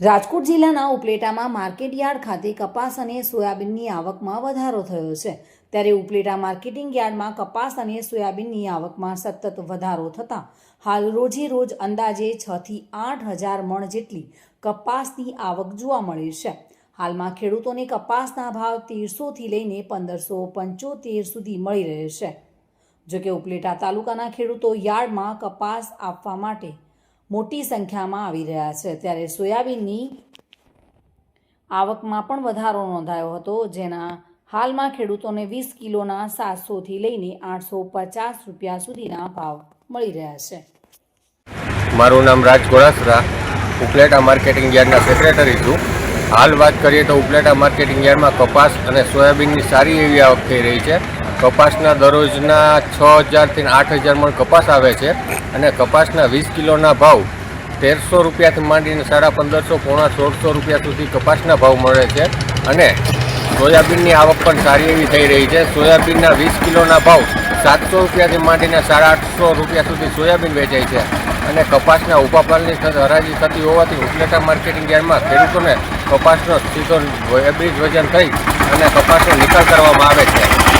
રાજકોટ જિલ્લાના ઉપલેટામાં માર્કેટયાર્ડ ખાતે કપાસ અને સોયાબીનની આવકમાં વધારો થયો છે. ત્યારે ઉપલેટા માર્કેટિંગ યાર્ડમાં કપાસ અને સોયાબીનની આવકમાં સતત વધારો થતાં હાલ રોજે રોજ અંદાજે છ થી આઠ હજાર મણ જેટલી કપાસની આવક જોવા મળી છે. હાલમાં ખેડૂતોને કપાસના ભાવ તેરસોથી લઈને પંદરસો પંચોતેર સુધી મળી રહે છે. જોકે ઉપલેટા તાલુકાના ખેડૂતો યાર્ડમાં કપાસ આપવા માટે મોટી સંખ્યામાં આવી રહ્યા છે. ત્યારે સોયાબીનની આવકમાં પણ વધારો નોંધાયો હતો, જેના હાલમાં ખેડૂતોને વીસ કિલોના સાતસોથી લઈને આઠસો પચાસ રૂપિયા સુધીના ભાવ મળી રહ્યા છે. મારું નામ રાજ ગોળાસરા ઉપલેટા માર્કેટિંગ યાર્ડના સેક્રેટરી છું. હાલ વાત કરીએ તો ઉપલેટા માર્કેટિંગ યાર્ડમાં કપાસ અને સોયાબીનની સારી એવી આવક થઈ રહી છે. કપાસના દરરોજના છ હજારથી આઠ હજાર મણ કપાસ આવે છે અને કપાસના વીસ કિલોના ભાવ તેરસો રૂપિયાથી માંડીને સાડા પંદરસો, પોણા સોળસો રૂપિયા સુધી કપાસના ભાવ મળે છે. અને સોયાબીનની આવક પણ સારી એવી થઈ રહી છે. સોયાબીનના વીસ કિલોના ભાવ સાતસો રૂપિયાથી માંડીને સાડા આઠસો રૂપિયા સુધી સોયાબીન વેચાય છે. અને કપાસના ઉપાપાલની પાલની હરાજી થતી હોવાથી ઉપલેટા માર્કેટિંગ યાર્ડમાં ખેડૂતોને કપાસનો સીધો એવરેજ વજન થઈ અને કપાસનો નિકાલ કરવામાં આવે છે.